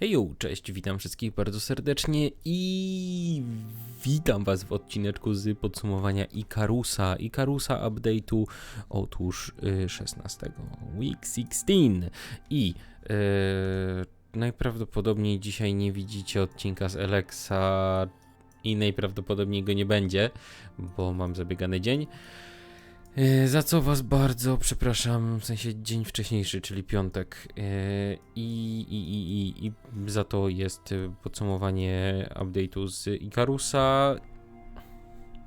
Heju, cześć, witam wszystkich bardzo serdecznie i witam was w odcineczku z podsumowania Ikarusa, Ikarusa update'u otóż y, 16 week 16 i y, najprawdopodobniej dzisiaj nie widzicie odcinka z Alexa i najprawdopodobniej go nie będzie, bo mam zabiegany dzień. E, Za co Was bardzo przepraszam, w sensie dzień wcześniejszy, czyli piątek. E, I, i, i, i, za to jest e, podsumowanie update'u z Ikarusa.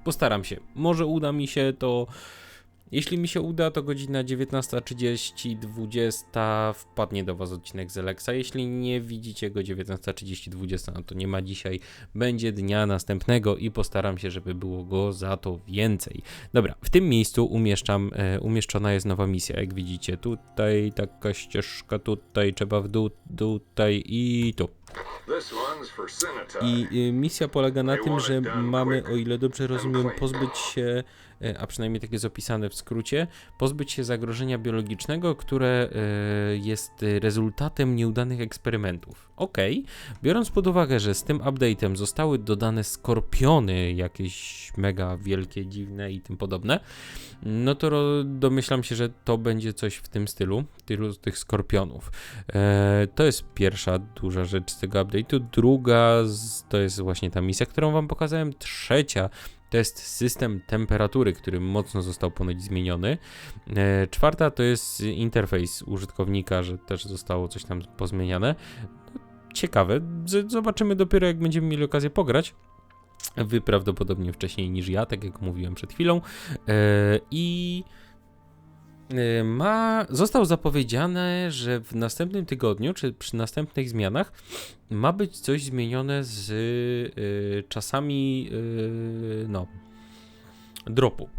Postaram się. Może uda mi się to. Jeśli mi się uda, to godzina 19.30, 20 wpadnie do Was odcinek z Alexa. Jeśli nie widzicie go 19.30, 20, no to nie ma dzisiaj. Będzie dnia następnego i postaram się, żeby było go za to więcej. Dobra, w tym miejscu umieszczam, e, umieszczona jest nowa misja, jak widzicie. Tutaj taka ścieżka, tutaj trzeba w dół, tutaj i tu. I y, misja polega na tym, że mamy, o ile dobrze rozumiem, pozbyć się, e, a przynajmniej tak jest opisane w skrócie, pozbyć się zagrożenia biologicznego, które e, jest e, rezultatem nieudanych eksperymentów. Okej, biorąc pod uwagę, że z tym update'em zostały dodane skorpiony jakieś mega wielkie, dziwne i tym podobne, no to domyślam się, że to będzie coś w tym stylu, tylu tych skorpionów. E, to jest pierwsza duża rzecz z tego update'u. Druga z, to jest właśnie ta misja, którą wam pokazałem. Trzecia to jest system temperatury, który mocno został ponoć zmieniony. E, czwarta to jest interfejs użytkownika, że też zostało coś tam pozmieniane. Ciekawe. Zobaczymy dopiero jak będziemy mieli okazję pograć. Wy prawdopodobnie wcześniej niż ja, tak jak mówiłem przed chwilą. E, I e, ma, został zapowiedziane, że w następnym tygodniu, czy przy następnych zmianach, ma być coś zmienione z e, czasami no, dropu.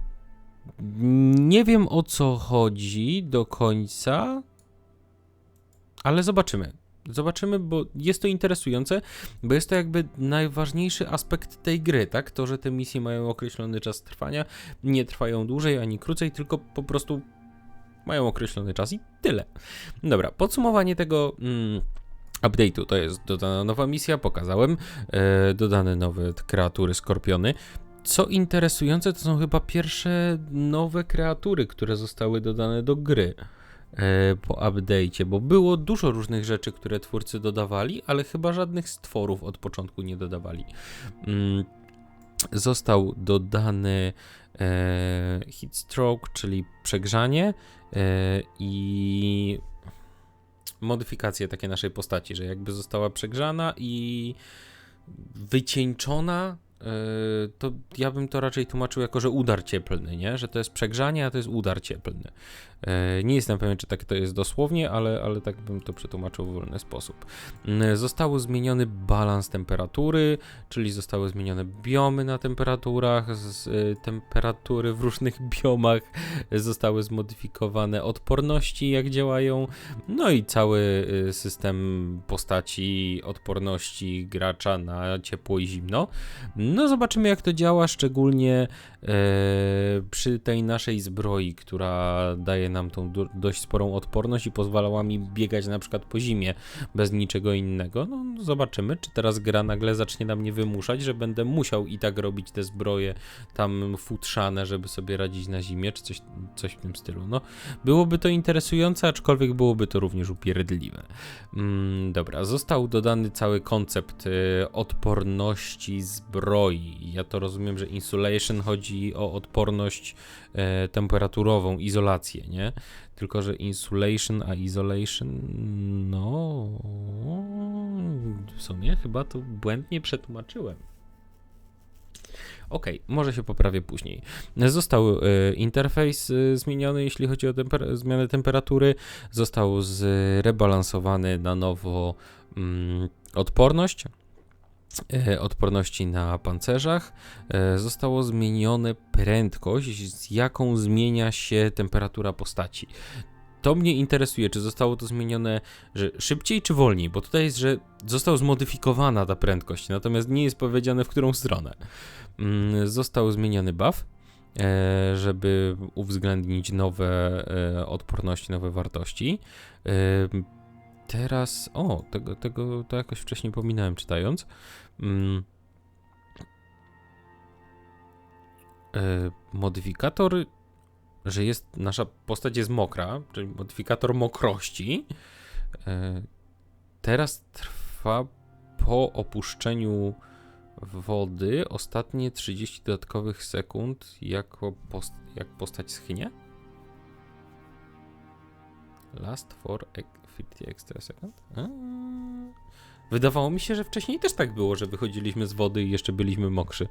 Nie wiem o co chodzi do końca, ale zobaczymy. Zobaczymy, bo jest to interesujące, bo jest to jakby najważniejszy aspekt tej gry, tak? To, że te misje mają określony czas trwania, nie trwają dłużej ani krócej, tylko po prostu mają określony czas i tyle. Dobra, podsumowanie tego mm, update'u to jest dodana nowa misja, pokazałem, e, dodane nowe kreatury skorpiony. Co interesujące, to są chyba pierwsze nowe kreatury, które zostały dodane do gry po update'cie, bo było dużo różnych rzeczy, które twórcy dodawali, ale chyba żadnych stworów od początku nie dodawali. Mm, został dodany e, heat stroke, czyli przegrzanie e, i modyfikacje takie naszej postaci, że jakby została przegrzana i wycieńczona, e, to ja bym to raczej tłumaczył jako, że udar cieplny, nie? Że to jest przegrzanie, a to jest udar cieplny. E, Nie jestem pewien, czy tak to jest dosłownie, ale, ale tak bym to przetłumaczył w wolny sposób. Mm, Został zmieniony balans temperatury, czyli zostały zmienione biomy na temperaturach, z, y, temperatury w różnych biomach, zostały zmodyfikowane odporności, jak działają, no i cały y, system postaci, odporności gracza na ciepło i zimno. No zobaczymy jak to działa, szczególnie e, przy tej naszej zbroi, która daje nam tą dość sporą odporność i pozwalała mi biegać na przykład po zimie bez niczego innego. No no zobaczymy, czy teraz gra nagle zacznie na mnie wymuszać, że będę musiał i tak robić te zbroje tam futrzane, żeby sobie radzić na zimie, czy coś, coś w tym stylu. No byłoby to interesujące, aczkolwiek byłoby to również upierdliwe. Mm, dobra, został dodany cały koncept y, odporności zbroi. Ja to rozumiem, że insulation chodzi o odporność e, temperaturową, izolację, nie? Tylko, że insulation, a isolation, no. W sumie chyba to błędnie przetłumaczyłem. Okej, może się poprawię później. Został e, interfejs e, zmieniony, jeśli chodzi o temper- zmianę temperatury. Został zrebalansowany na nowo mm, odporność. E, Odporności na pancerzach. E, Zostało zmienione prędkość, z jaką zmienia się temperatura postaci. To mnie interesuje, czy zostało to zmienione, że szybciej czy wolniej, bo tutaj jest, że została zmodyfikowana ta prędkość, natomiast nie jest powiedziane w którą stronę. Mm, Został zmieniony buff, e, żeby uwzględnić nowe odporności, nowe wartości. E, teraz, o, tego, tego to jakoś wcześniej pominąłem czytając. Mm. E, modyfikator, że jest, nasza postać jest mokra, czyli modyfikator mokrości, e, teraz trwa po opuszczeniu wody ostatnie 30 dodatkowych sekund jako post jak postać schnie? Last for ex- 50 extra second? Wydawało mi się, że wcześniej też tak było, że wychodziliśmy z wody i jeszcze byliśmy mokrzy.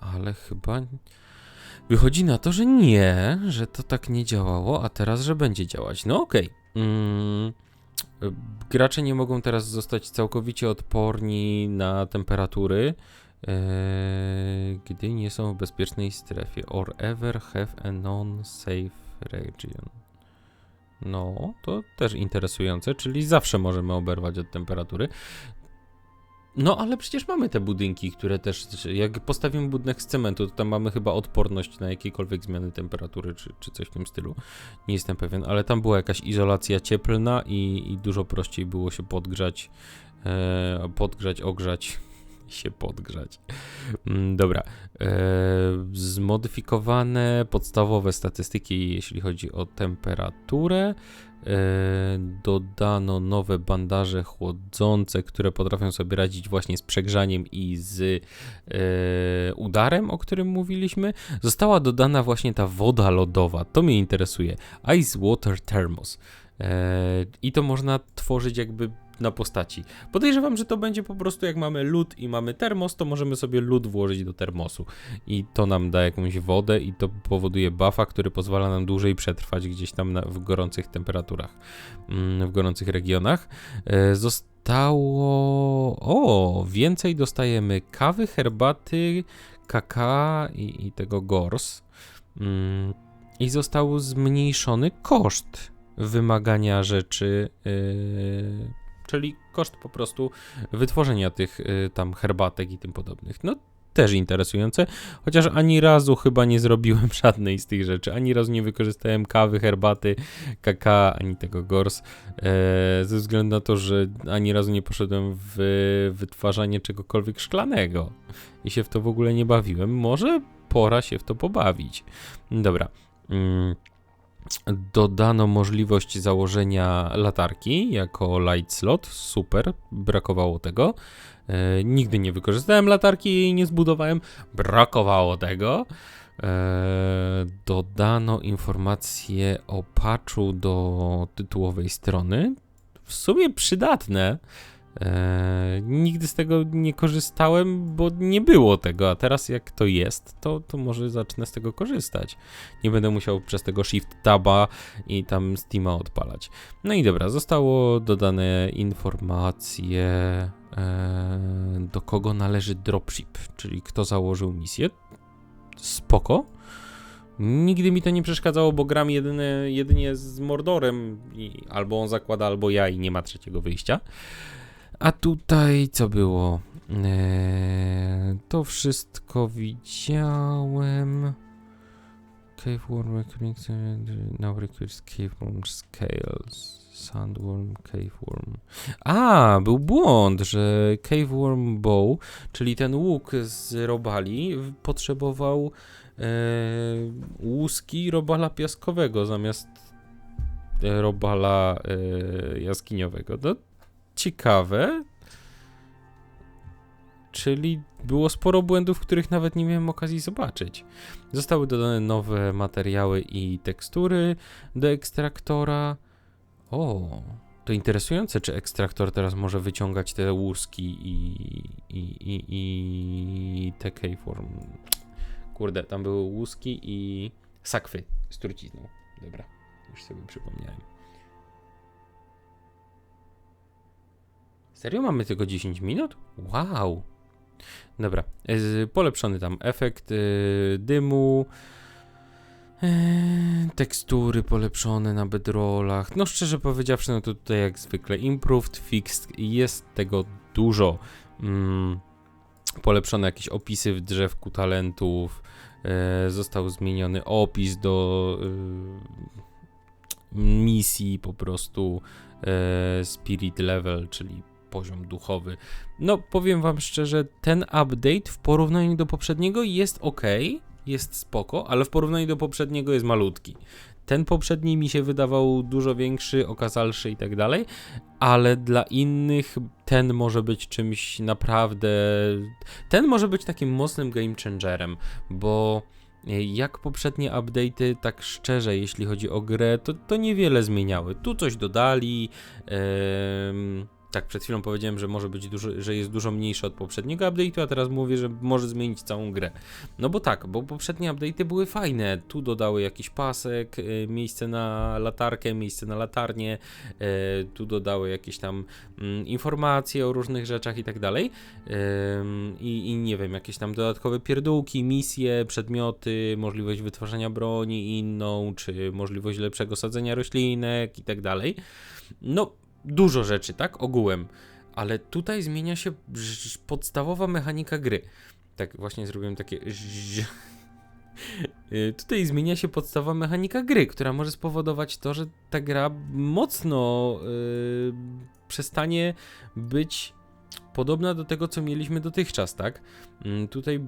Ale chyba wychodzi na to, że nie, że to tak nie działało, a teraz, że będzie działać. No okej. Mm, gracze nie mogą teraz zostać całkowicie odporni na temperatury, e, gdy nie są w bezpiecznej strefie. Or ever have a non-safe region. No, to też interesujące, czyli zawsze możemy oberwać od temperatury. No, ale przecież mamy te budynki, które też, jak postawimy budynek z cementu, to tam mamy chyba odporność na jakiekolwiek zmiany temperatury, czy, czy coś w tym stylu. Nie jestem pewien, ale tam była jakaś izolacja cieplna i, i dużo prościej było się podgrzać, e, podgrzać, ogrzać, się podgrzać. Mm, Dobra. E, zmodyfikowane podstawowe statystyki, jeśli chodzi o temperaturę. E, dodano nowe bandaże chłodzące, które potrafią sobie radzić właśnie z przegrzaniem i z e, udarem, o którym mówiliśmy. Została dodana właśnie ta woda lodowa. To mnie interesuje. Ice Water Thermos. I to można tworzyć jakby na postaci. Podejrzewam, że to będzie po prostu jak mamy lód i mamy termos, to możemy sobie lód włożyć do termosu i to nam da jakąś wodę i to powoduje buffa, który pozwala nam dłużej przetrwać gdzieś tam na, w gorących temperaturach, mm, w gorących regionach. E, Zostało... O, więcej dostajemy kawy, herbaty, kaka i, i tego gors. Mm, I został zmniejszony koszt wymagania rzeczy, yy, czyli koszt po prostu wytworzenia tych yy, tam herbatek i tym podobnych. No też interesujące, chociaż ani razu chyba nie zrobiłem żadnej z tych rzeczy, ani razu nie wykorzystałem kawy, herbaty, kaka, ani tego gors, e, ze względu na to, że ani razu nie poszedłem w wytwarzanie czegokolwiek szklanego i się w to w ogóle nie bawiłem. Może pora się w to pobawić. Dobra. Mm dodano możliwość założenia latarki jako light slot. Super, brakowało tego. E, nigdy nie wykorzystałem latarki i nie zbudowałem. Brakowało tego. E, dodano informacje o patchu do tytułowej strony. W sumie przydatne. E, nigdy z tego nie korzystałem, bo nie było tego, a teraz jak to jest, to, to może zacznę z tego korzystać. Nie będę musiał przez tego Shift Taba i tam Steama odpalać. No i dobra, zostało dodane informacje e, do kogo należy dropship, czyli kto założył misję. Spoko. Nigdy mi to nie przeszkadzało, bo gram jedynie z Mordorem i albo on zakłada, albo ja i nie ma trzeciego wyjścia. A tutaj co było? Eee, to wszystko widziałem. Cave worm now requires cave worm scales. Sandworm, cave worm. A, był błąd, że cave worm bow, czyli ten łuk z robali, potrzebował e, łuski robala piaskowego zamiast e, robala e, jaskiniowego. Ciekawe. Czyli było sporo błędów, których nawet nie miałem okazji zobaczyć. Zostały dodane nowe materiały i tekstury do ekstraktora. O, to interesujące, czy ekstraktor teraz może wyciągać te łuski i, i, i, i te caveworm. Kurde, tam były łuski i sakwy z trucizną. Dobra, już sobie przypomniałem. Serio? Mamy tylko 10 minut? Wow! Dobra, polepszony tam efekt y, dymu, y, tekstury polepszone na bedrollach. No szczerze powiedziawszy, no to tutaj jak zwykle improved, fixed jest tego dużo. Mm, polepszone jakieś opisy w drzewku talentów, e, został zmieniony opis do... y, misji po prostu spirit level, czyli poziom duchowy. No, powiem wam szczerze, ten update w porównaniu do poprzedniego jest ok, jest spoko, ale w porównaniu do poprzedniego jest malutki. Ten poprzedni mi się wydawał dużo większy, okazalszy i tak dalej, ale dla innych ten może być czymś naprawdę. Ten może być takim mocnym game changerem, bo jak poprzednie update'y, tak szczerze, jeśli chodzi o grę, to, to niewiele zmieniały. Tu coś dodali. em, tak, przed chwilą powiedziałem, że może być dużo, że jest dużo mniejszy od poprzedniego update'u, a teraz mówię, że może zmienić całą grę. No bo tak, bo poprzednie update'y były fajne. Tu dodały jakiś pasek, y, miejsce na latarkę, miejsce na latarnię, y, tu dodały jakieś tam mm, informacje o różnych rzeczach i tak dalej. I, I nie wiem, jakieś tam dodatkowe pierdółki, misje, przedmioty, możliwość wytwarzania broni inną, czy możliwość lepszego sadzenia roślinek i tak dalej. No, dużo rzeczy, tak? Ogółem. Ale tutaj zmienia się podstawowa mechanika gry. Tak, właśnie zrobiłem takie. Y, Tutaj zmienia się podstawowa mechanika gry, która może spowodować to, że ta gra mocno y, przestanie być podobna do tego, co mieliśmy dotychczas, tak? Mm, Tutaj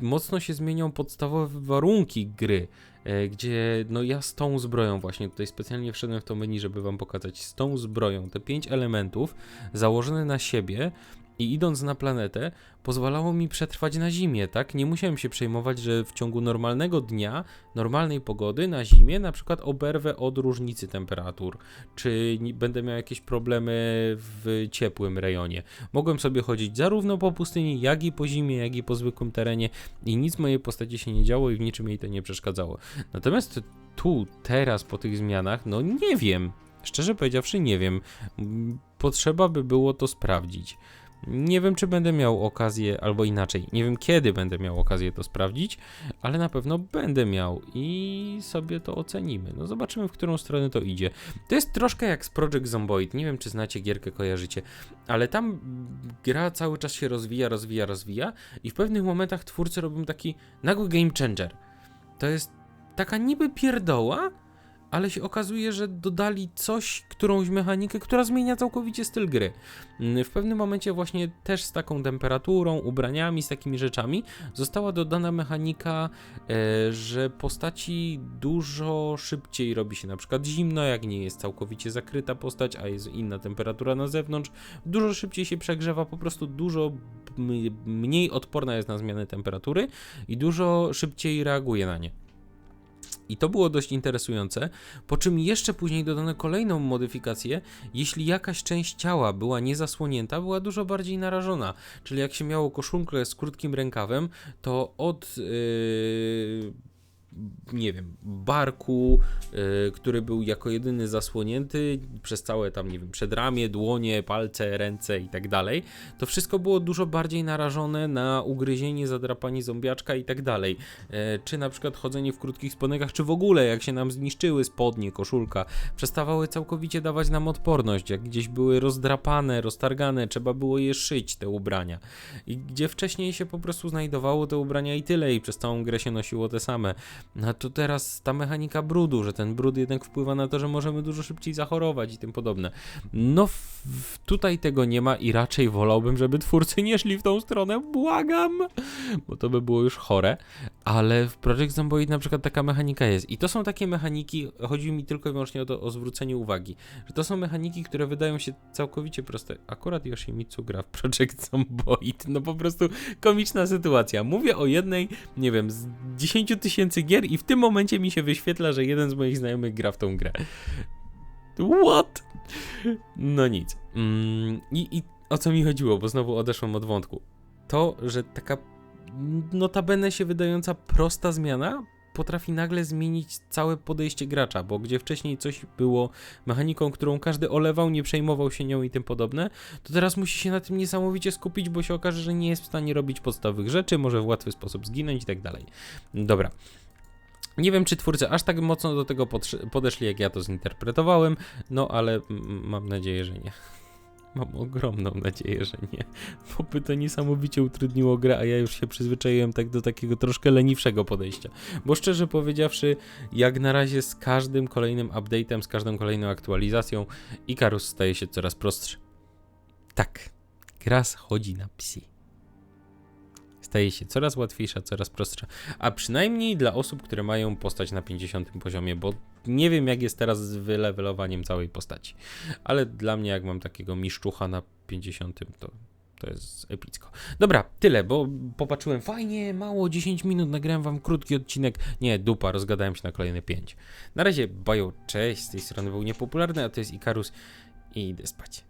mocno się zmienią podstawowe warunki gry, e, gdzie no ja z tą zbroją właśnie tutaj specjalnie wszedłem w to menu, żeby wam pokazać z tą zbroją te pięć elementów założone na siebie i idąc na planetę pozwalało mi przetrwać na zimie, tak? Nie musiałem się przejmować, że w ciągu normalnego dnia, normalnej pogody na zimie na przykład oberwę od różnicy temperatur, czy będę miał jakieś problemy w ciepłym rejonie. Mogłem sobie chodzić zarówno po pustyni, jak i po zimie, jak i po zwykłym terenie i nic mojej postaci się nie działo i w niczym jej to nie przeszkadzało. Natomiast tu, teraz, po tych zmianach, no nie wiem. Szczerze powiedziawszy, nie wiem. Potrzeba by było to sprawdzić. Nie wiem, czy będę miał okazję, albo inaczej, nie wiem kiedy będę miał okazję to sprawdzić, ale na pewno będę miał i sobie to ocenimy. No zobaczymy, w którą stronę to idzie. To jest troszkę jak z Project Zomboid. Nie wiem, czy znacie gierkę, kojarzycie, ale tam gra cały czas się rozwija, rozwija, rozwija i w pewnych momentach twórcy robią taki nagły game changer. To jest taka niby pierdoła, ale się okazuje, że dodali coś, którąś mechanikę, która zmienia całkowicie styl gry. Mm, W pewnym momencie właśnie też z taką temperaturą, ubraniami, z takimi rzeczami została dodana mechanika, e, że postaci dużo szybciej robi się na przykład zimno, jak nie jest całkowicie zakryta postać, a jest inna temperatura na zewnątrz, dużo szybciej się przegrzewa, po prostu dużo mniej odporna jest na zmiany temperatury i dużo szybciej reaguje na nie. I to było dość interesujące, po czym jeszcze później dodano kolejną modyfikację, jeśli jakaś część ciała była niezasłonięta, była dużo bardziej narażona. Czyli jak się miało koszulkę z krótkim rękawem, to od yy, nie wiem, barku, yy, który był jako jedyny zasłonięty przez całe tam, nie wiem, przedramię, dłonie, palce, ręce i tak dalej, to wszystko było dużo bardziej narażone na ugryzienie, zadrapanie zombiaczka i tak dalej. E, czy na przykład chodzenie w krótkich spodniach, czy w ogóle jak się nam zniszczyły spodnie, koszulka, przestawały całkowicie dawać nam odporność, jak gdzieś były rozdrapane, roztargane, trzeba było je szyć, te ubrania. I gdzie wcześniej się po prostu znajdowało te ubrania i tyle, i przez całą grę się nosiło te same. No a tu teraz ta mechanika brudu, że ten brud jednak wpływa na to, że możemy dużo szybciej zachorować i tym podobne. No tutaj tego nie ma i raczej wolałbym, żeby twórcy nie szli w tą stronę, błagam, bo to by było już chore, ale w Project Zomboid na przykład taka mechanika jest i to są takie mechaniki, chodzi mi tylko i wyłącznie o to, o zwrócenie uwagi, że to są mechaniki, które wydają się całkowicie proste. Akurat Yoshimitsu gra w Project Zomboid, no po prostu komiczna sytuacja. Mówię o jednej, nie wiem, z 10 tysięcy gier i w tym momencie mi się wyświetla, że jeden z moich znajomych gra w tą grę. What? No nic. Mm, i, I o co mi chodziło, bo znowu odeszłem od wątku. To, że taka notabene się wydająca prosta zmiana potrafi nagle zmienić całe podejście gracza, bo gdzie wcześniej coś było mechaniką, którą każdy olewał, nie przejmował się nią i tym podobne, to teraz musi się na tym niesamowicie skupić, bo się okaże, że nie jest w stanie robić podstawowych rzeczy, może w łatwy sposób zginąć i tak dalej. Dobra. Nie wiem, czy twórcy aż tak mocno do tego podeszli, jak ja to zinterpretowałem, no ale mam nadzieję, że nie. Mam ogromną nadzieję, że nie, bo by to niesamowicie utrudniło grę, a ja już się przyzwyczaiłem tak do takiego troszkę leniwszego podejścia. Bo szczerze powiedziawszy, jak na razie z każdym kolejnym update'em, z każdą kolejną aktualizacją, Ikarus staje się coraz prostszy. Tak, gra schodzi na psi. Staje się coraz łatwiejsza, coraz prostsza. A przynajmniej dla osób, które mają postać na 50 poziomie, bo nie wiem jak jest teraz z wylevelowaniem całej postaci. Ale dla mnie, jak mam takiego miszczucha na 50, to, to jest epicko. Dobra, tyle, bo popatrzyłem, fajnie, mało, 10 minut, nagrałem wam krótki odcinek. Nie, dupa, rozgadałem się na kolejne 5. Na razie, bajo, cześć, z tej strony był niepopularny, a to jest Ikarus i idę spać.